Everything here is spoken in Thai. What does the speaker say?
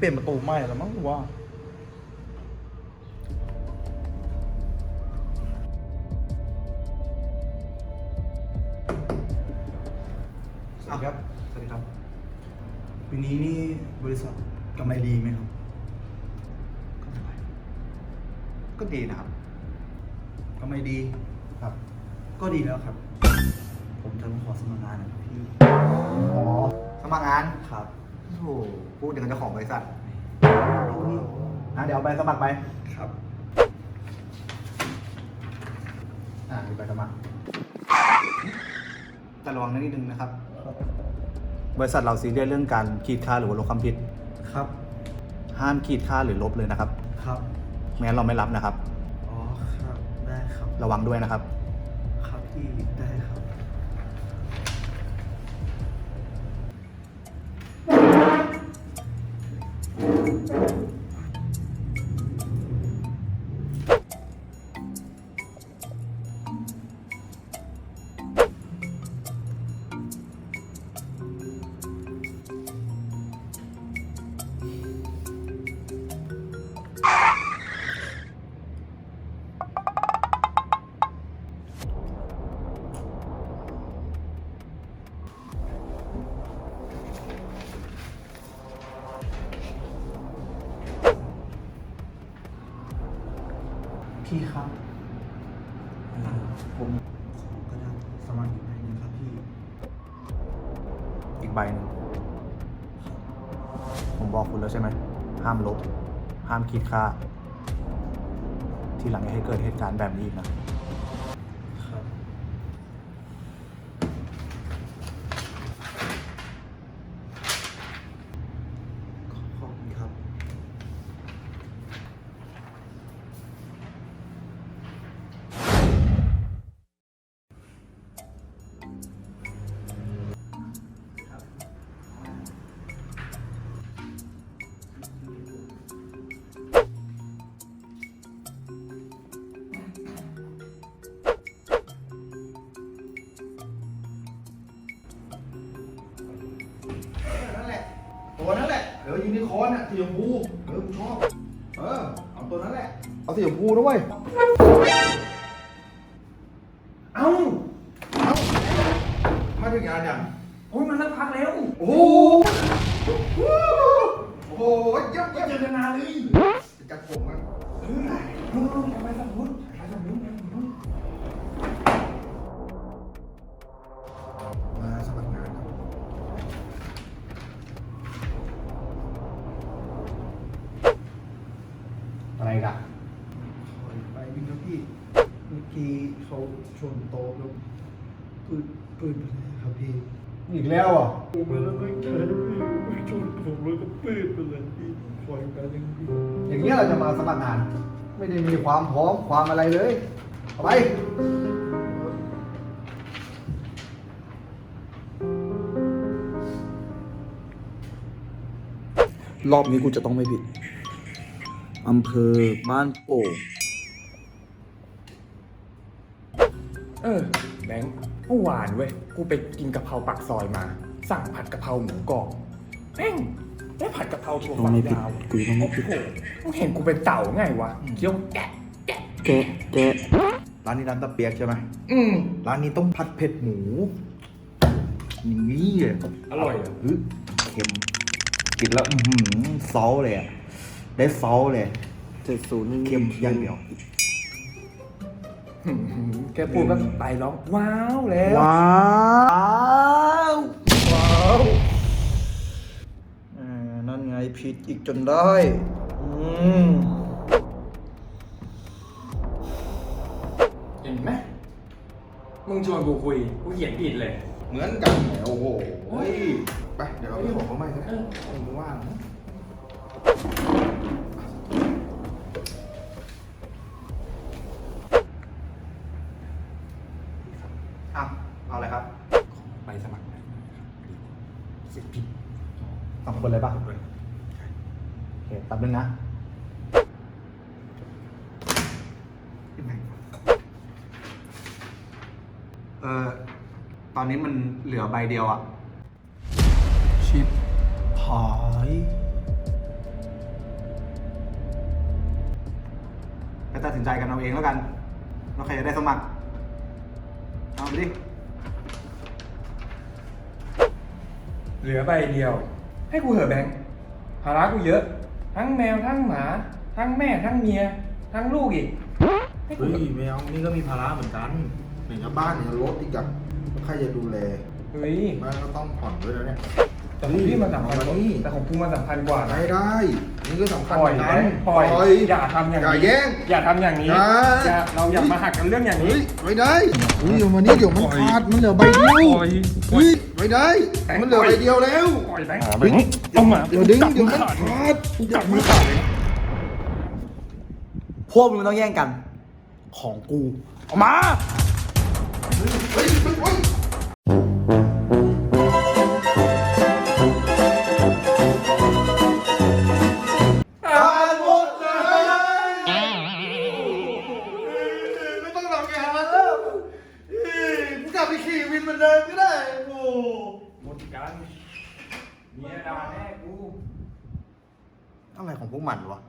เปลี่ยนประตูใหม่แล้วมั้งกูว่า สวัสดีครับ สวัสดีครับปีนี้นี่บริษัทกำไรดีไหมครับก็ดีนะครับกำไรดีครับ ก็ดีแล้วครับ ผมจะมาขอสมัครงานนะครับพี่ อ๋อ สมัครงานครับ โอ้โหพูดอย่างกับเจ้าของบริษัทนี่นะเดี๋ยวเอาไปสมัครไป ครับ อ่ามีไปสมัครแต่ระวังนิดนึงนะครับ บริษัทเราซีเรียสเรื่องการขีดค่าหรือว่าลบความผิด ครับ ห้ามขีดค่าหรือลบเลยนะครับ ครับ ไม่งั้นเราไม่รับนะครับ อ๋อ ครับ ได้ครับ ระวังด้วยนะครับ ครับพี่ได้ครับ พี่ครับอ่าผมขอกระดาษสมัครอีกใบหนึ่งครับพี่อีกใบหนึ่งผมบอกคุณแล้วใช่ไหม ห้ามลบ ห้ามขีดค่า ทีหลังอย่าให้เกิดเหตุการณ์แบบนี้อีกนะ ตัวนั้นแหละเออยูนิคอร์นอะสีชมพูเออกูชอบ เออ เอาตัวนั้นแหละ เอาสีชมพูด้วย เอาเอามาถึงงานยังโอ้ยมันสักพักแล้ว โอ้โหโอ้โหเยับยับเจอกันนานเลยจัดผมอะเฮ้ยนู่นๆไปฝั่งนู้นไปฝั่งนู้นไปฝั่งนู้นมา กี้เขาชนโต๊ะแล้วปืนปืนไปเลยครับพี่อีกแล้วอะผมไม่ได้ตั้งใจพี่ชนผมแล้วก็ปืนไปเลยพี่ขออีกใบหนึ่งพี่อย่างเงี้ยเราจะมาสมัครงาน ไม่ได้มีความพร้อมความอะไรเลยเอาไปรอบนี้กูจะต้องไม่ผิด อำเภอบ้านโป่ง เออแบงค์เมื่อวานเว้ยกูไปกินกะเพราปักซอยมา สั่งผัดกะเพราหมูกรอบแม่งได้ผัดกะเพราถั่วต้องฝักไม่ผิดยาวกูต้องไม่โอ้ผิดโหมึงเห็นกูเป็นเต่าไงวะเคี้ยวแกะแกะแกะแกะร้านนี้ร้านตะเปียกใช่ไหมอืมร้านนี้ต้องผัดเผ็ดหมูนี่เลยอร่อยเหรอฮึเค็มกินแล้วอือหือซอสเลยอะได้ซอสเลยเจ็ดศูนย์เค็มอย่างเดียวหืม แกพูดก็ไตร้อง ว้าวแล้วว้าวว้าวอ่านั่นไงผิดอีกจนได้อืมเห็นไหมมึงชวนกูคุยกูเขียนผิดเลย เหมือนกันแหมโอ้โหเฮ้ย ไป เดี๋ยวเราไปบอกเขาใหม่กันนะผมว่างนะอะ คนเลยป่ะโอเคแป๊บนึงนะเออตอนนี้มันเหลือใบเดียวอะชิปหายไปตัดสินใจกันเอาเองแล้วกันว่าใครจะได้สมัคร เอาดิ เหลือใบเดียว ให้กูเหอะแบงค์ภาระกูเยอะ ทั้งแมวทั้งหมา ทั้งแม่ทั้งเมีย ทั้งลูกอีกให้กูเฮ้ยเหอะไม่เอานี่ก็มีภาระเหมือนกันไหนจะบ้านไหนจะรถอีกอะแล้วใครจะดูแลเฮ้ยบ้านก็ต้องผ่อนด้วยนะเนี่ยแต่ของพี่มันสำคัญกเอาว่ามานี่แต่ของกูมันสำคัญกว่านะ ไม่ได้ นี่ก็สำคัญปล่อยเหมือนแบกันงค์ปล่อยอย่าทำอย่างอย่านี้แย่ง อย่าทำอย่างนี้อย่า อย่าเราอย่ามาหักกันเรื่องอย่างนี้ เฮ้ยไม่ได้เฮ้ยเดี๋ยวมานี่เดี๋ยวมันขาดมันเหลือใบเดียวปล่อย เฮ้ยไม่ได้แบงค์มันเหลือปล่อยใบเดียวแล้ว ปล่อยแบงค์เฮ้ยต้องมาเดี๋ยวดึงจับเดี๋ยวมืมัอนขาดขาดจับมือขาดเลยนะพวกมึงต้องแย่งกัน ของกูเอามา เฮ้ยเฮ้ยเฮ้ย หมดกันเมียด่าแน่กู อะไรของพวกมันวะ